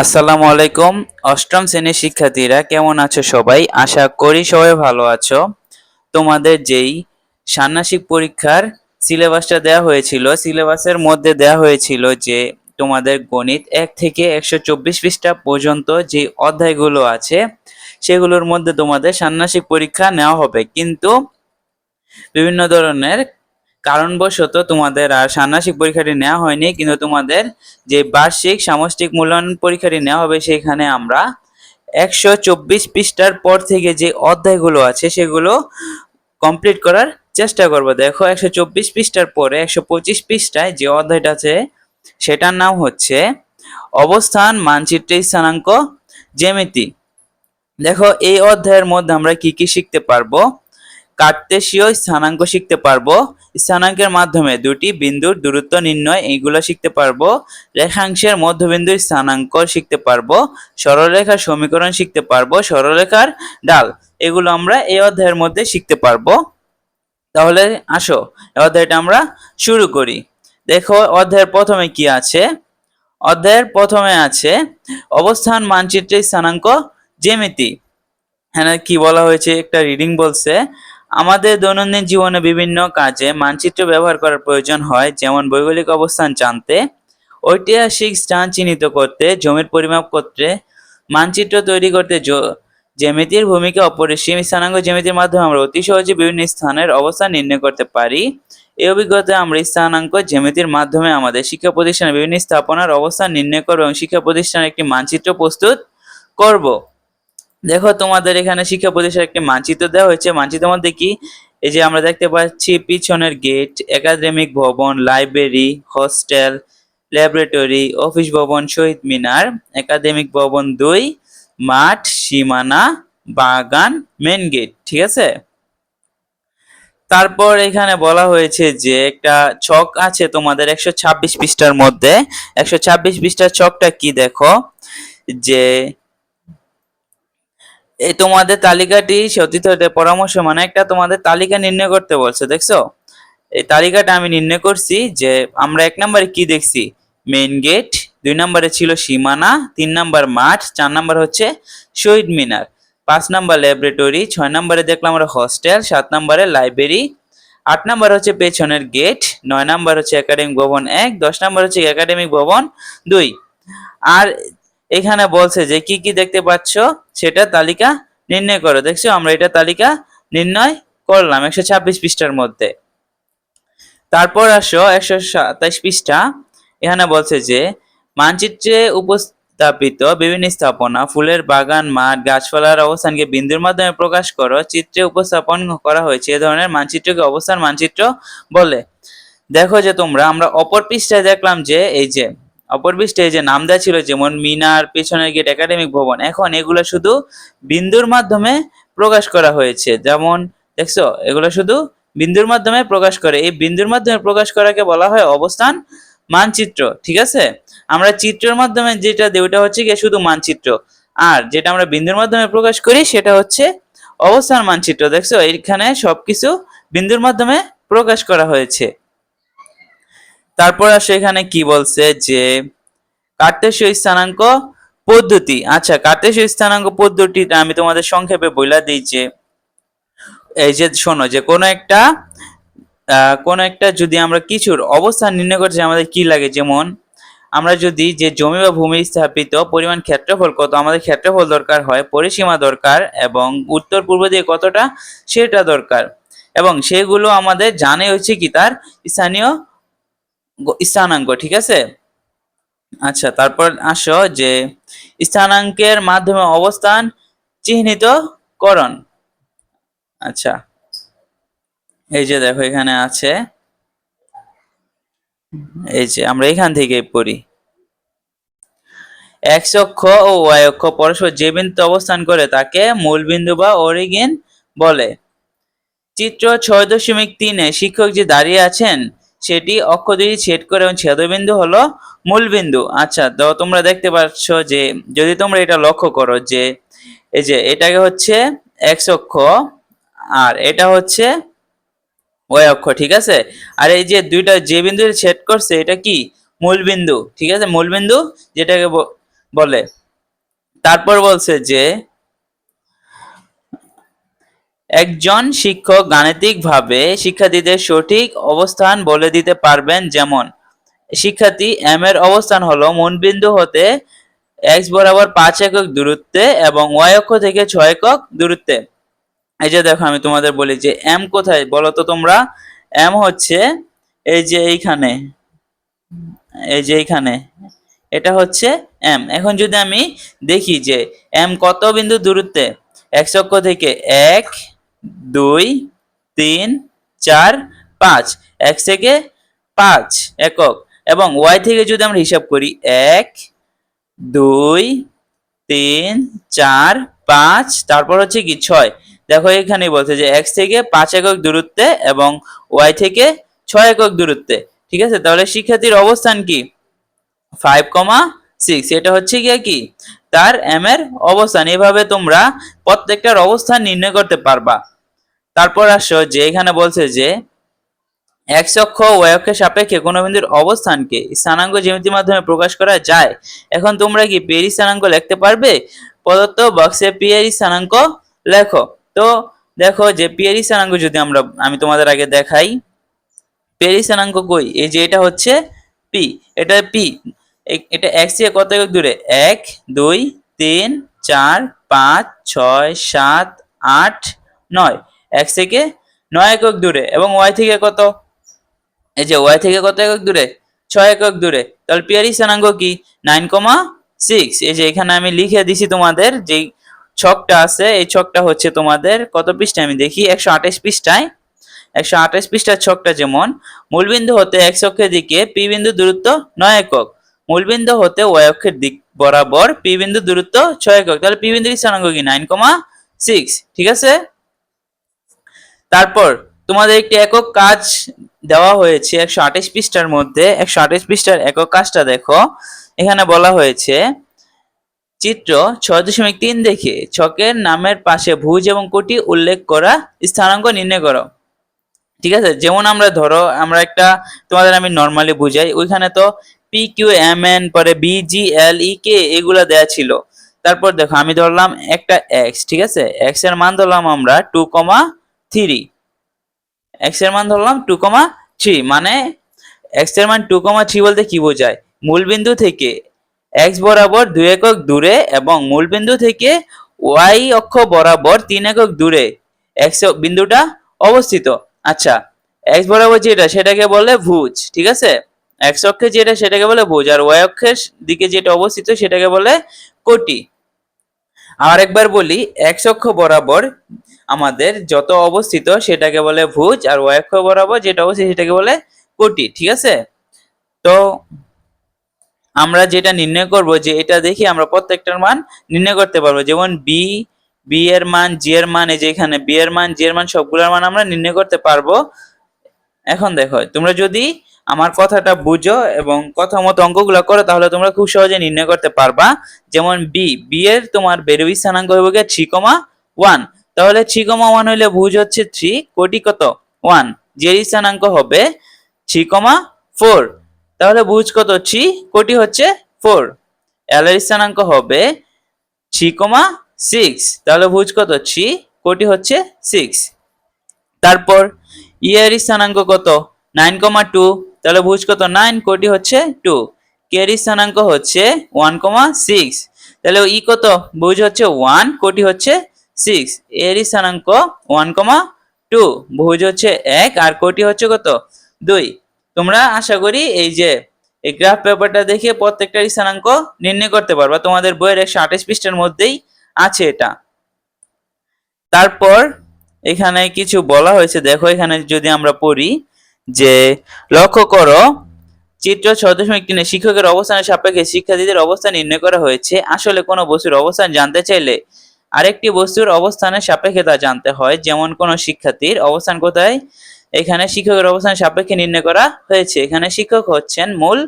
আসসালামু আলাইকুম। অষ্টম শ্রেণির শিক্ষার্থীরা, কেমন আছো সবাই? আশা করি সবাই ভালো আছো। তোমাদের যেই ষান্মাসিক পরীক্ষার সিলেবাসটা দেওয়া হয়েছিল, সিলেবাসের মধ্যে দেওয়া হয়েছিল যে তোমাদের গণিত এক থেকে একশো চব্বিশ পৃষ্ঠা পর্যন্ত যে অধ্যায়গুলো আছে, সেগুলোর মধ্যে তোমাদের ষান্মাসিক পরীক্ষা নেওয়া হবে। কিন্তু বিভিন্ন ধরনের কারণবশত তোমাদের আর ষান্মাসিক পরীক্ষাটি নেওয়া হয়নি, কিন্তু তোমাদের যে বার্ষিক সামষ্টিক মূল্যায়ন পরীক্ষাটি নেওয়া হবে, সেখানে আমরা একশো চব্বিশ পৃষ্ঠার পর থেকে যে অধ্যায়গুলো আছে, সেগুলো কমপ্লিট করার চেষ্টা করব। দেখো, একশো চব্বিশ পৃষ্ঠার পরে একশো পঁচিশ পৃষ্ঠায় যে অধ্যায়টা আছে, সেটার নাম হচ্ছে অবস্থান, মানচিত্রে, স্থানাঙ্ক, জ্যামিতি। দেখো, এই অধ্যায়ের মধ্যে আমরা কি কি শিখতে পারব? কার্তেশীয় স্থানাঙ্ক শিখতে পারব। স্থানাঙ্কের মাধ্যমে দুটি বিন্দুর দূরত্ব নির্ণয়, এইগুলো শিখতে পারব। রেখাংশের মধ্যবিন্দুর স্থানাঙ্ক শিখতে পারব। সরলরেখার সমীকরণ শিখতে পারব। সরলরেখার ডাল, এগুলো আমরা এই অধ্যায়ের মধ্যে শিখতে পারব। তাহলে আসো, এই অধ্যায়টা আমরা শুরু করি। দেখো, অধ্যায়ের প্রথমে কি আছে? অধ্যায়ের প্রথমে আছে, অবস্থান মানচিত্রের স্থানাঙ্ক জ্যামিতি। হ্যাঁ কি বলা হয়েছে? একটা রিডিং বলছে। আমাদের দৈনন্দিন জীবনে বিভিন্ন কাজে মানচিত্র ব্যবহার করার প্রয়োজন হয়, যেমন ভৌগোলিক অবস্থান জানতে, ঐতিহাসিক স্থান চিহ্নিত করতে, জমির পরিমাপ করতে, মানচিত্র তৈরি করতে জ্যামিতির ভূমিকা অপরিসীম, স্থানাঙ্ক জ্যামিতির মাধ্যমে আমরা অতি সহজে বিভিন্ন স্থানের অবস্থান নির্ণয় করতে পারি। এই অভিজ্ঞতা আমরা স্থানাঙ্ক জ্যামিতির মাধ্যমে আমাদের শিক্ষা প্রতিষ্ঠানে বিভিন্ন স্থাপনার অবস্থান নির্ণয় করব এবং শিক্ষা প্রতিষ্ঠানের একটি মানচিত্র প্রস্তুত করব। দেখো, তোমাদের এখানে শিক্ষা প্রতিষ্ঠানের একটি মানচিত্র দেওয়া হয়েছে। মানচিত্রের মধ্যে কি? এই যে আমরা দেখতে পাচ্ছি, পিছনের গেট একাডেমিক ভবন লাইব্রেরি হোস্টেল ল্যাবরেটরি অফিস ভবন, শহীদ মিনার একাডেমিক ভবন দুই, মাঠ, সীমানা, বাগান মেন গেট ঠিক আছে? তারপর এখানে বলা হয়েছে যে একটা ছক আছে তোমাদের একশো ছাব্বিশ পৃষ্ঠার মধ্যে। একশো ছাব্বিশ পৃষ্ঠার ছকটা কি দেখো? যে এই তোমাদের তালিকাটি সতীর্থ হতে পরামর্শ মানে একটা তোমাদের তালিকা নির্ণয় করতে বলছে, দেখছ? এই তালিকাটা আমি নির্ণয় করছি যে আমরা এক নম্বরে কি দেখছি? মেইন গেট দুই নম্বরে ছিল সীমানা, তিন নম্বর মাঠ, চার নম্বর হচ্ছে শহীদ মিনার। পাঁচ নম্বর ল্যাবরেটরি ছয় নম্বরে দেখলাম আমরা হস্টেল সাত নম্বরে লাইব্রেরি আট নম্বর হচ্ছে পেছনের গেট নয় নম্বর হচ্ছে একাডেমিক ভবন এক, দশ নম্বর হচ্ছে একাডেমিক ভবন দুই। আর এখানে বলছে যে কি কি দেখতে পাচ্ছ সেটা তালিকা নির্ণয় করো। দেখছ? আমরা এটা তালিকা নির্ণয় করলাম একশো ছাব্বিশ পৃষ্ঠার মধ্যে। তারপর আসো একশো সাতাইশ পৃষ্ঠা। এখানে বলছে যে, মানচিত্রে উপস্থাপিত বিভিন্ন স্থাপনা, ফুলের বাগান, মাঠ, গাছপালার অবস্থানকে বিন্দুর মাধ্যমে প্রকাশ করো। চিত্রে উপস্থাপন করা হয়েছে। এ ধরনের মানচিত্রকে অবস্থান মানচিত্র বলে। দেখো যে তোমরা, আমরা অপর পৃষ্ঠায় দেখলাম যে, এই যে অপর পৃষ্ঠায় যে নাম দেওয়া ছিল যেমন মিনার, পেছনের গেট একাডেমিক ভবন। এখন এগুলো শুধু বিন্দুর মাধ্যমে প্রকাশ করা হয়েছে। যেমন, দেখছ, এগুলো শুধু বিন্দুর মাধ্যমে প্রকাশ করে। এই বিন্দুর মাধ্যমে প্রকাশ করাকে বলা হয় অবস্থান মানচিত্র, ঠিক আছে? আমরা চিত্রের মাধ্যমে যেটা দিই, ওটা হচ্ছে গিয়ে শুধু মানচিত্র। আর যেটা আমরা বিন্দুর মাধ্যমে প্রকাশ করি, সেটা হচ্ছে অবস্থান মানচিত্র। দেখছ, এইখানে সবকিছু বিন্দুর মাধ্যমে প্রকাশ করা হয়েছে। তারপর আসে এখানে কি বলছে যে কার্তেশীয় স্থানাঙ্ক পদ্ধতি। আচ্ছা কার্তেশীয় স্থানাঙ্ক পদ্ধতিটা আমি তোমাদের সংক্ষেপে বইলা দিই যে, এই যে শোনো, যে কোনো একটা কোনো একটা যদি আমরা কিছুর অবস্থান নির্ণয় করতে আমাদের কি লাগে? যেমন, আমরা যদি যে জমি বা ভূমি স্থাপিত পরিমাণ ক্ষেত্রফল কত, আমাদের ক্ষেত্রফল দরকার হয় পরিসীমা দরকার এবং উত্তর পূর্ব দিয়ে কতটা, সেটা দরকার। এবং সেগুলো আমাদের জানে হচ্ছে কি তার স্থানীয় স্থানাঙ্ক, ঠিক আছে? আচ্ছা তারপর আসো যে স্থানাঙ্কের মাধ্যমে অবস্থান চিহ্নিত করণ আচ্ছা এই যে দেখো, এখানে আছে। এই যে, আমরা এখান থেকে পড়ি। এক্স অক্ষ ও ওয়াই অক্ষ পরস্পর যে বিন্দুতে অবস্থান করে, তাকে মূল বিন্দু বা অরিগিন বলে। চিত্র ছয় দশমিক তিনে শিক্ষক যে দাঁড়িয়ে আছেন সেটি অক্ষ দুই ছেদ করে এবং ছেদবিন্দু হলো মূল বিন্দু আচ্ছা তো তোমরা দেখতে পাচ্ছ যে, যদি তোমরা এটা লক্ষ্য করো যে, এই যে এটাকে হচ্ছে এক্স অক্ষ আর এটা হচ্ছে ওয়াই অক্ষ, ঠিক আছে? আর এই যে দুইটা যে বিন্দু ছেদ করছে, এটা কি? মূল বিন্দু ঠিক আছে? মূল বিন্দু যেটাকে বলে। তারপর বলছে যে একজন শিক্ষক গাণিতিকভাবে শিক্ষার্থীদের সঠিক অবস্থান বলে দিতে পারবেন। যেমন, শিক্ষার্থী এম এর অবস্থান হলো মূলবিন্দু হতে এক্স বরাবর পাঁচ একক দূরত্বে এবং ওয়াই অক্ষ থেকে ছয় একক দূরত্বে। এই যে দেখো, আমি তোমাদের বলি যে এম কোথায়? বলো তো তোমরা। এম হচ্ছে এই যে এইখানে, এই যে এইখানে, এটা হচ্ছে এম এখন যদি আমি দেখি যে এম কত বিন্দু দূরত্বে? এক্স অক্ষ থেকে এক দুই, তিন, চার, পাঁচ। এক্স থেকে পাঁচ একক। এবং ওয়াই থেকে যদি আমরা হিসাব করি, এক, দুই, তিন, চার, পাঁচ, তারপর হচ্ছে কি, ছয়। দেখো এখানে বলছে যে এক্স থেকে পাঁচ একক দূরত্বে এবং ওয়াই থেকে ছয় একক দূরত্বে। ঠিক আছে? তাহলে শিক্ষার্থীর অবস্থান কি? Five comma six. এটা হচ্ছে গিয়ে কি? তার এম এর অবস্থান। এভাবে তোমরা প্রত্যেকটার অবস্থান নির্ণয় করতে পারবা। তারপর আসো যে এখানে বলছে যে এক্স অক্ষ ওয়াই অক্ষের সাপেক্ষে কোনো বিন্দুর অবস্থানকে স্থানাঙ্ক জ্যামিতির মাধ্যমে প্রকাশ করা যায়। এখন তোমরা কি পেরি স্থানাঙ্ক লিখতে পারবে? প্রদত্ত বক্সে পিয়ারি স্থানাঙ্ক লেখো। তো দেখো যে পিয়ারি স্থানাঙ্ক যদি আমরা, আমি তোমাদের আগে দেখাই। পেরি স্থানাঙ্ক কই? এই যে এটা হচ্ছে পি এটা পি এটা এক্স থেকে কত একক দূরে? এক, দুই, তিন, চার, পাঁচ, ছয়, সাত, আট, নয়। এক্স থেকে নয় একক দূরে এবং ওয়াই থেকে কত? এই যে ওয়াই থেকে কত একক দূরে? ছয় একক দূরে। তাহলে পিয়ারি স্থানাঙ্ক কি? নাইন কমা সিক্স এই যে এখানে আমি লিখে দিছি তোমাদের যেই ছকটা আছে, এই ছকটা হচ্ছে তোমাদের কত পৃষ্ঠায়? আমি দেখি একশো আঠাশ পৃষ্ঠায়। একশো আঠাশ পৃষ্ঠার ছকটা যেমন, মূলবিন্দু হতে এক্স অক্ষের দিকে পি বিন্দু দূরত্ব নয় একক। মূলবিন্দু হতে ওয়াই অক্ষের দিক বরাবর পি বিন্দু দূরত্ব ছয় একক। তাহলে পি বিন্দুর স্থানাঙ্ক কি? নাইন কমা সিক্স ঠিক আছে? তারপর তোমাদের একটি একক কাজ দেওয়া হয়েছে একশো আঠাশ পৃষ্ঠার মধ্যে। একশো আঠাশ পৃষ্ঠার একক কাজটা দেখো। এখানে বলা হয়েছে, চিত্র ছয় দশমিক তিন দেখে ছকের নামের পাশে ভুজ এবং কোটি উল্লেখ করা স্থানাঙ্ক নির্ণয় করো। ঠিক আছে? যেমন আমরা ধরো, আমরা একটা, তোমাদের আমি নর্মালি বুঝাই, ওইখানে তো পি কিউ এম এন পরে B G L E K এগুলা দেয়া ছিল। তারপর দেখো, আমি ধরলাম একটা এক্স, ঠিক আছে? এক্সের মান ধরলাম আমরা টু কমা থ্রি। এক্সের মান ধরলাম টু কমা থ্রি মানে এক্সের মান টু কমা থ্রি বলতে কি বোঝায়? মূলবিন্দু থেকে এক্স বরাবর দুই একক দূরে এবং মূলবিন্দু থেকে ওয়াই অক্ষ বরাবর তিন একক দূরে এক্স বিন্দুটা অবস্থিত। আচ্ছা এক্স বরাবর যেটা সেটাকে বলে ভুজ, ঠিক আছে? এক্স অক্ষে যেটা সেটাকে বলে ভুজ, আর ওয়াই অক্ষের দিকে যেটা অবস্থিত সেটাকে বলে কোটি। আর একবার বলি এক্স অক্ষ বরাবর আমাদের যত অবস্থিত সেটাকে বলে ভুজ আর ওয়াই অক্ষ বরাবর যেটা অবস্থিত সেটাকে বলে কোটি, ঠিক আছে? তো আমরা যেটা নির্ণয় করব যে এটা দেখি আমরা প্রত্যেকটার মান নির্ণয় করতে পারব। যেমন বি বি এর মান জি এর মান, এই যে এখানে বি এর মান জি এর মান সবগুলোর মান আমরা নির্ণয় করতে পারব। এখন দেখো, তোমরা যদি আমার কথাটা বুঝো এবং কথা মতো অঙ্কগুলো করো, তাহলে তোমরা খুব সহজে নির্ণয় করতে পারবা। যেমন বি বি এর তোমার বেরোবি স্থানাঙ্ক হবে গিয়ে থ্রি কমা ওয়ান তাহলে থ্রি কমা ওয়ান হইলে ভুজ হচ্ছে থ্রি কোটি কত? ওয়ান জের স্থানাঙ্ক হবে থ্রি কমা ফোর তাহলে ভুজ কত? থ্রি কোটি হচ্ছে ফোর এল এর স্থানাঙ্ক হবে থ্রি কমা সিক্স তাহলে ভুজ কত? থ্রি কোটি হচ্ছে সিক্স তারপর ই এর স্থানাঙ্ক কত? নাইন কমা টু, তাহলে ভুজ কত? নাইন কোটি হচ্ছে টু। কে এর স্থানাঙ্ক হচ্ছে ওয়ান কমা সিক্স। তাহলে ই কত? ভুজ হচ্ছে ওয়ান কোটি হচ্ছে সিক্স। এর স্থানাঙ্ক ওয়ান কমা টু। ভুজ হচ্ছে এক, আর কোটি হচ্ছে কত? দুই। তোমরা আশা করি এই যে এই গ্রাফ পেপারটা দেখে প্রত্যেকটা স্থানাঙ্ক নির্ণয় করতে পারবা। তোমাদের বইয়ের একশো আঠাশ পৃষ্ঠার মধ্যেই আছে এটা। তারপর এখানে কিছু বলা হয়েছে। দেখো, এখানে যদি আমরা পড়ি যে, লক্ষ্য করো, চিত্র ছয় দশমিক তিনে শিক্ষকের অবস্থানের সাপেক্ষে শিক্ষার্থীদের অবস্থান নির্ণয় করা হয়েছে। আসলে কোনো বস্তুর অবস্থান জানতে চাইলে আরেকটি বস্তুর অবস্থানের সাপেক্ষে তা জানতে হয়। যেমন কোনো শিক্ষার্থীর অবস্থান কোথায়? এখানে শিক্ষকের অবস্থান সাপেক্ষে নির্ণয় করা হয়েছে। এখানে শিক্ষক হচ্ছেন মূল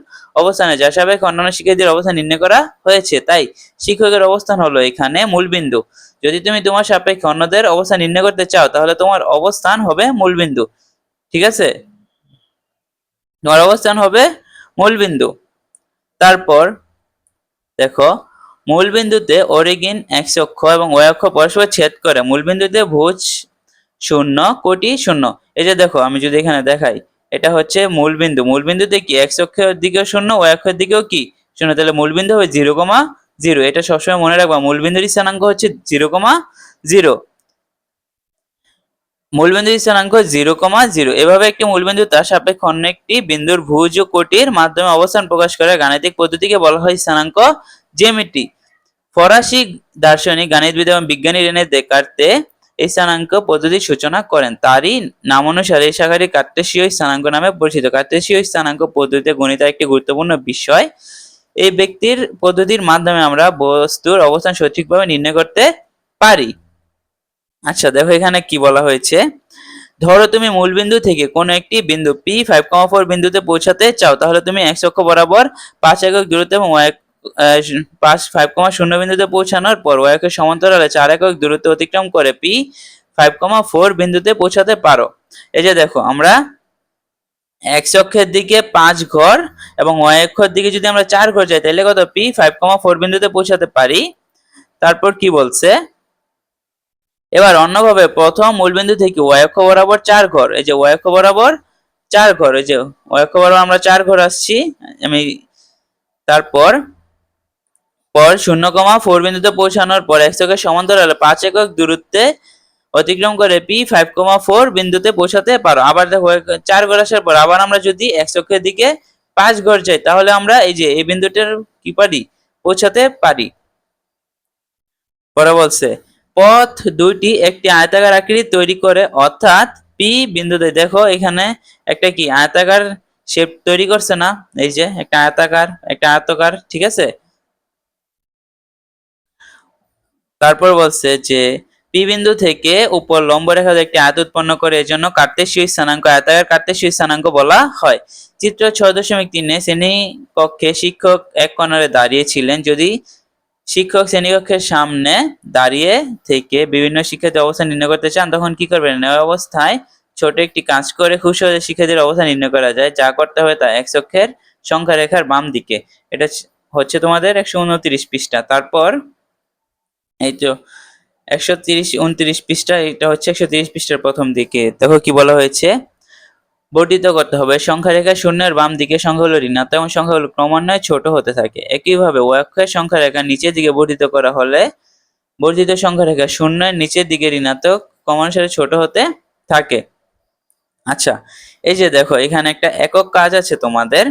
অবস্থানে যা সাপেক্ষে অন্যান্য শিক্ষার্থীদের অবস্থান নির্ণয় করা হয়েছে। তাই শিক্ষকের অবস্থান হলো এখানে মূল বিন্দু যদি তুমি তোমার সাপেক্ষে অন্যদের অবস্থান নির্ণয় করতে চাও, তাহলে তোমার অবস্থান হবে মূল বিন্দু ঠিক আছে? তোমার অবস্থান হবে মূল বিন্দু তারপর দেখো, মূলবিন্দুতে অরিগিন এক্স অক্ষ এবং ওই অক্ষ পরস্পর ছেদ করে। মূলবিন্দুতে ভুজ শূন্য কোটি শূন্য। এই যে দেখো, আমি যদি এখানে দেখাই, এটা হচ্ছে মূলবিন্দু। মূলবিন্দুতে কি এক্স অক্ষের দিকেও শূন্য ও অক্ষের দিকেও কি শূন্য? তাহলে মূলবিন্দু হবে জিরো কমা জিরো। এটা সবসময় মনে রাখবা, মূলবিন্দুর স্থানাঙ্ক হচ্ছে জিরো কমা জিরো। মূলবিন্দু স্থানাঙ্ক জিরো কমা জিরো। এভাবে একটি মূলবিন্দু তার সাপেক্ষে অন্য একটি বিন্দুর ভুজ ও কোটির মাধ্যমে অবস্থান প্রকাশ করে। গাণিতিক পদ্ধতিকে বলা হয় স্থানাঙ্ক জ্যামিতি। ফরাসি দার্শনিক গাণিতবিদ এবং বিজ্ঞানী রেনে এই স্থানাঙ্ক পদ্ধতির সূচনা করেন। তারই নাম অনুসারে এই শাখাটি কার্টেসীয় স্থানাঙ্ক নামে পরিচিত। কার্টেসীয় স্থানাঙ্ক পদ্ধতিতে গণিত একটি গুরুত্বপূর্ণ বিষয়। এই ব্যক্তির পদ্ধতির মাধ্যমে আমরা বস্তুর অবস্থান সঠিকভাবে নির্ণয় করতে পারি। আচ্ছা দেখো এখানে কি বলা হয়েছে? ধরো তুমি মূলবিন্দু থেকে কোনো একটি বিন্দু পি ফাইভ কমা ফোর বিন্দুতে পৌঁছাতে চাও, তাহলে তুমি এক্স অক্ষ বরাবর পাঁচ একক দূরত্ব এবং পাঁচ ফাইভ কমা শূন্য বিন্দুতে পৌঁছানোর পর ওয়াই একের সমান্তরালে চার একক দূরত্ব অতিক্রম করে পি ফাইভ কমা ফোর বিন্দুতে পৌঁছাতে পারো। এই যে দেখো, আমরা এক্স অক্ষের দিকে পাঁচ ঘর এবং ওয়াই অক্ষের দিকে যদি আমরা চার ঘর যাই, তাহলে কত? পি ফাইভ কমা ফোর বিন্দুতে পৌঁছাতে পারি। তারপর কি বলছে? এবার অন্যভাবে প্রথম মূলবিন্দু থেকে ওয়াই অক্ষ বরাবর চার ঘর, এই যে ওয়াই অক্ষ বরাবর চার ঘর, এই যে ওয়াই অক্ষ বরাবর আমরা চার ঘর আসছি, আমি তারপর পর শূন্য কমা ফোর বিন্দুতে পৌঁছানোর পর এক একের সমান্তরালে পাঁচ একক দূরত্বে অতিক্রম করে পি ফাইভ কমা ফোর বিন্দুতে পৌঁছাতে পারো। আবার দেখো চার ঘর আসার পর আবার আমরা যদি এক অক্ষের দিকে পাঁচ ঘর যাই তাহলে আমরা এই যে এই বিন্দুটার কি পারি পৌঁছাতে পারি। পরে বলছে, পথ দুইটি একটি আয়তাকার আকৃতি তৈরি করে, অর্থাৎ পি বিন্দুতে, দেখো এখানে একটা কি আয়তাকার শেপ তৈরি করছে না? এই যে একটা আয়তাকার, একটা আয়তকার, ঠিক আছে? তারপর বলছে যে পি বিন্দু থেকে উপর লম্ব রেখা একটি আয়ত উৎপন্ন করে এজন্য কার্তেশীয় স্থানাঙ্ক, আয়তাকার কার্তেশীয় স্থানাঙ্ক বলা হয়। চিত্র ছয় দশমিক তিনে শ্রেণি কক্ষে শিক্ষক এক কর্নারে দাঁড়িয়েছিলেন যদি শিক্ষক শ্রেণীকক্ষের সামনে দাঁড়িয়ে থেকে বিভিন্ন শিক্ষার্থীর অবস্থা নির্ণয় করতে চান, তখন কি করবেন? অবস্থায় ছোট একটি কাজ করে খুব সহজে শিক্ষার্থীর অবস্থা নির্ণয় করা যায়, যা করতে হবে তা এক অক্ষের সংখ্যা রেখার বাম দিকে এটা হচ্ছে তোমাদের একশো উনত্রিশ পৃষ্ঠা। তারপর এই তো একশো তিরিশ, উনত্রিশ পৃষ্ঠা, এটা হচ্ছে একশো তিরিশ পৃষ্ঠার প্রথম দিকে। দেখো কি বলা হয়েছে? বর্ধিত করতে হবে। সংখ্যা রেখা শূন্যের বাম দিকে সংখ্যাগুলো ঋণাত্মক এবং সংখ্যাগুলো ক্রমান্বয়ে ছোট হতে থাকে। একইভাবে ওই অক্ষের সংখ্যা রেখা নিচের দিকে বর্ধিত করা হলে বর্ধিত সংখ্যা রেখা শূন্যের নিচের দিকে ঋণাত্মক ক্রমানুসারে ছোট হতে থাকে। আচ্ছা এই যে দেখো, এখানে একটা একক কাজ আছে তোমাদের।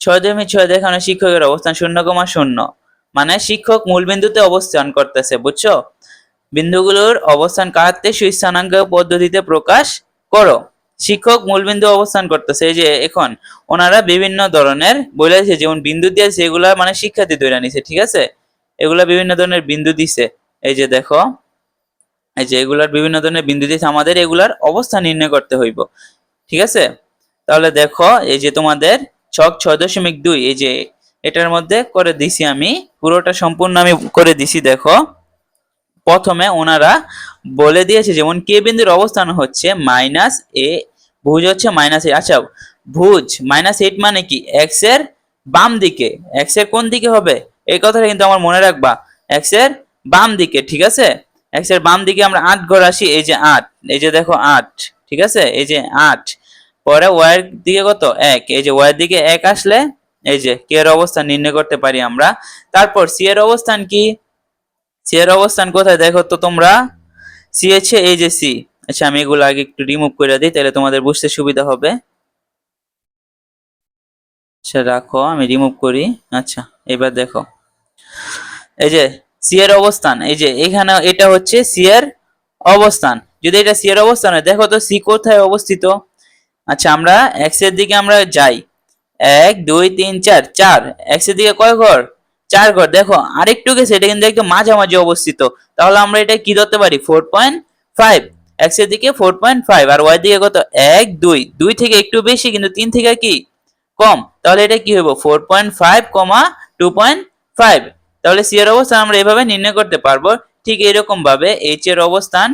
ছয় দশমিক ছয় দেখানো শিক্ষকের অবস্থান শূন্য কমা শূন্য। মানে শিক্ষক মূলবিন্দুতে অবস্থান করতেছে, বুঝছ? বিন্দুগুলোর অবস্থান কাটতে সুস্থানাঙ্ক পদ্ধতিতে প্রকাশ করো। শিক্ষক মূলবিন্দু অবস্থান করতেছে, এই যে এখন ওনারা বিভিন্ন ধরনের বলেছে, যেমন বিন্দু দিয়ে সেগুলা মানে শিক্ষার্থী ধরে নিছে, ঠিক আছে? এগুলা বিভিন্ন ধরনের বিন্দু দিছে। এই যে দেখো, এই যে এগুলার বিভিন্ন ধরনের বিন্দু দিছে, আমাদের এগুলার অবস্থান নির্ণয় করতে হইব, ঠিক আছে? তাহলে দেখো, এই যে তোমাদের ছক ছয় দশমিক দুই, এই যে এটার মধ্যে করে দিছি আমি। পুরোটা সম্পূর্ণ আমি করে দিছি, দেখো। প্রথমে ওনারা বলে দিয়েছে যেমন কে বিন্দুর অবস্থান হচ্ছে মাইনাস এ, ভুজ হচ্ছে মাইনাস এইট আচ্ছা ভুজ মাইনাস এইট মানে কি? এক্সের বাম দিকে। এক্সের কোন দিকে হবে? এই কথাটা কিন্তু আমার মনে রাখবা। এক্সের বাম দিকে, ঠিক আছে? এক্সের বাম দিকে আমরা আট ঘর আসি, এই যে আট। এই যে দেখো আট, ঠিক আছে? এই যে আট। পরে ওয়ার দিকে কত? এক। এই যে ওয়ার দিকে এক আসলে এই যে কে এর অবস্থান নির্ণয় করতে পারি আমরা। তারপর সি এর অবস্থান কি? সি এর অবস্থান কোথায়? দেখো তো তোমরা। সি হচ্ছে এই যে সি আচ্ছা আমি এগুলো আগে একটু রিমুভ করে দিই, তাহলে তোমাদের বুঝতে সুবিধা হবে। আচ্ছা রাখো, আমি রিমুভ করি। আচ্ছা এবার দেখো। এই যে সি এর অবস্থান, এই যে, এখানে এটা হচ্ছে সি এর অবস্থান। যদি এটা সি এর অবস্থান হয়, দেখো তো সি কোথায় অবস্থিত? আচ্ছা আমরা এক্সের দিকে আমরা যাই। এক, দুই, তিন, চার চার। এক্সের দিকে কয় ঘর? চার ঘর। দেখো, আরেকটু গেছে, এটা কিন্তু একদম মাঝামাঝি অবস্থিত। তাহলে আমরা এটা কি ধরতে পারি? Four point five. এর দিকে ফোর পয়েন্ট ফাইভ। আর ওয়াই দিকে কত? এক, দুই। দুই থেকে একটু বেশি, কিন্তু তিন থেকে কি? কম। তাহলে এটা কি হবে four point five comma two point five. তাহলে সি এর অবস্থান আমরা এভাবে নির্ণয় করতে পারব। ঠিক এরকম ভাবে এইচ এর অবস্থান,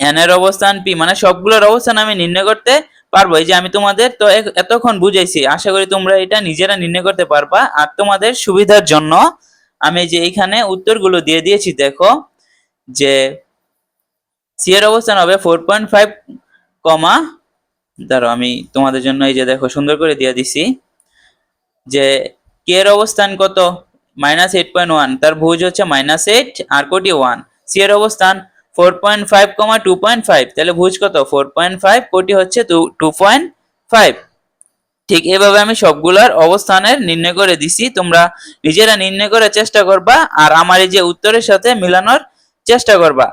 এন এর অবস্থান, পি মানে সবগুলোর অবস্থান আমি নির্ণয় করতে পারব এই যে আমি তোমাদের তো এতক্ষণ বুঝাইছি। আশা করি তোমরা এটা নিজেরা নির্ণয় করতে পারবা। আর তোমাদের সুবিধার জন্য আমি যে এইখানে উত্তরগুলো দিয়ে দিয়েছি, দেখো, যে সি এর অবস্থান হবে ফোর পয়েন্ট ফাইভ কমা ধরো আমি তোমাদের জন্য এই যে দেখো সুন্দর করে দিয়ে দিছি, যে কে এর অবস্থান কত? মাইনাস এইট পয়েন্ট ওয়ান তার ভুজ হচ্ছে মাইনাস এইট আর কোটি ওয়ান সি এর অবস্থান four point five comma two point five, তাহলে ভুজ কত? ফোর পয়েন্ট ফাইভ কোটি হচ্ছে টু পয়েন্ট ফাইভ। ঠিক এভাবে আমি সবগুলার অবস্থানের নির্ণয় করে দিছি, তোমরা নিজেরা নির্ণয় করে চেষ্টা করবা, আর আমার এই যে উত্তরের সাথে মিলানোর চেষ্টা করবা।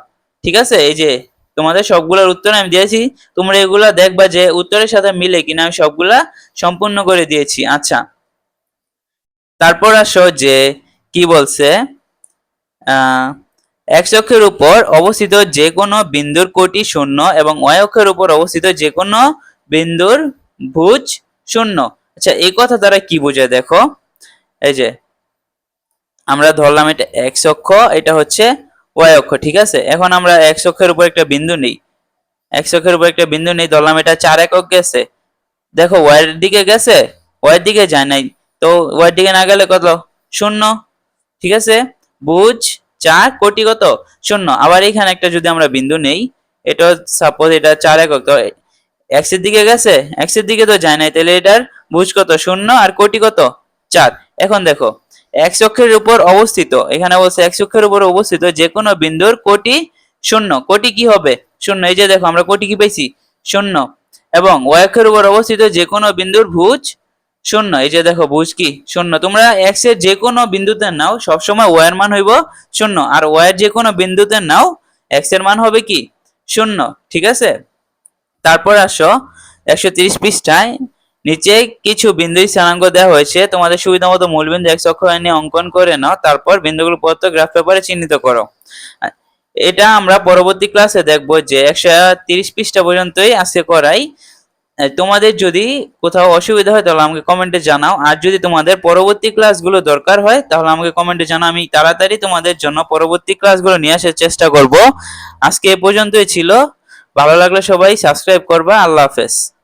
ঠিক আছে? এই যে তোমাদের সবগুলোর উত্তর আমি দিয়েছি, তোমরা এগুলা দেখবা যে উত্তরের সাথে মিলে কিনা আমি সবগুলা সম্পূর্ণ করে দিয়েছি। আচ্ছা। তারপর আসো যে কি বলছে? আহ এক্স অক্ষের উপর অবস্থিত যে কোনো বিন্দুর কোটি শূন্য এবং ওয়াই অক্ষের উপর অবস্থিত যে কোনো বিন্দুর ভুজ শূন্য। আচ্ছা এই কথা দ্বারা কি বোঝায় দেখো? এই যে, আমরা ধরলাম এটা এক্স অক্ষ এটা হচ্ছে ওয়াই অক্ষ, ঠিক আছে? এখন আমরা এক্স অক্ষের উপর একটা বিন্দু নেই। এক্স অক্ষের উপর একটা বিন্দু নেই, ধরলাম এটা চার একক গেছে। দেখো ওয়াই এর দিকে গেছে ওয়াই এর দিকে যায় নাই। তো ওয়াই এর দিকে না গেলে কত? শূন্য, ঠিক আছে? বুঝ চার কোটি কত? শূন্য। আবার এখানে একটা যদি আমরা বিন্দু নেই, এটা সাপোজ এটা চার একক, তো এক্সের দিকে গেছে? এক্সের দিকে তো যায় নাই, তাহলে এটার বুঝ কত? শূন্য আর কোটি কত? চার। এখন দেখো এক্স অক্ষের উপর অবস্থিত, এখানে বলছে এক্স অক্ষের উপর অবস্থিত যে কোনো বিন্দুর কোটি শূন্য। কোটি কি হবে? শূন্য। এই যে দেখো, আমরা কোটি কি পেয়েছি? শূন্য। এবং ওয়াই অক্ষের উপর অবস্থিত যে কোনো বিন্দুর ভুজ শূন্য, এই যে দেখো ভুজ কি? শূন্য। তোমরা এক্সের যে কোনো বিন্দুতে নাও, সবসময় ওয়াই এর মান হইব শূন্য। আর ওয়াই এর যে কোনো বিন্দুতে নাও এক্সের মান হবে কি? শূন্য, ঠিক আছে? তারপর আসো, একশো তিরিশ পৃষ্ঠায়। নিচে কিছু বিন্দু স্থানাঙ্ক দেওয়া হয়েছে, তোমাদের সুবিধা মতো মূল বিন্দু এক্স অক্ষ এনে অঙ্কন করে নাও, তারপর বিন্দুগুলো পত্র গ্রাফ পেপারে চিহ্নিত করো। এটা আমরা পরবর্তী ক্লাসে দেখব যে একশো তিরিশ পৃষ্ঠা পর্যন্তই আজকে করাই। তোমাদের যদি কোথাও অসুবিধা হয় তাহলে আমাকে কমেন্টে জানাও। আর যদি তোমাদের পরবর্তী ক্লাসগুলো দরকার হয়, তাহলে আমাকে কমেন্টে জানাও। আমি তাড়াতাড়ি তোমাদের জন্য পরবর্তী ক্লাসগুলো নিয়ে আসার চেষ্টা করব। আজকে এ পর্যন্তই ছিল। ভালো লাগলে সবাই সাবস্ক্রাইব করবা। আল্লাহ হাফেজ।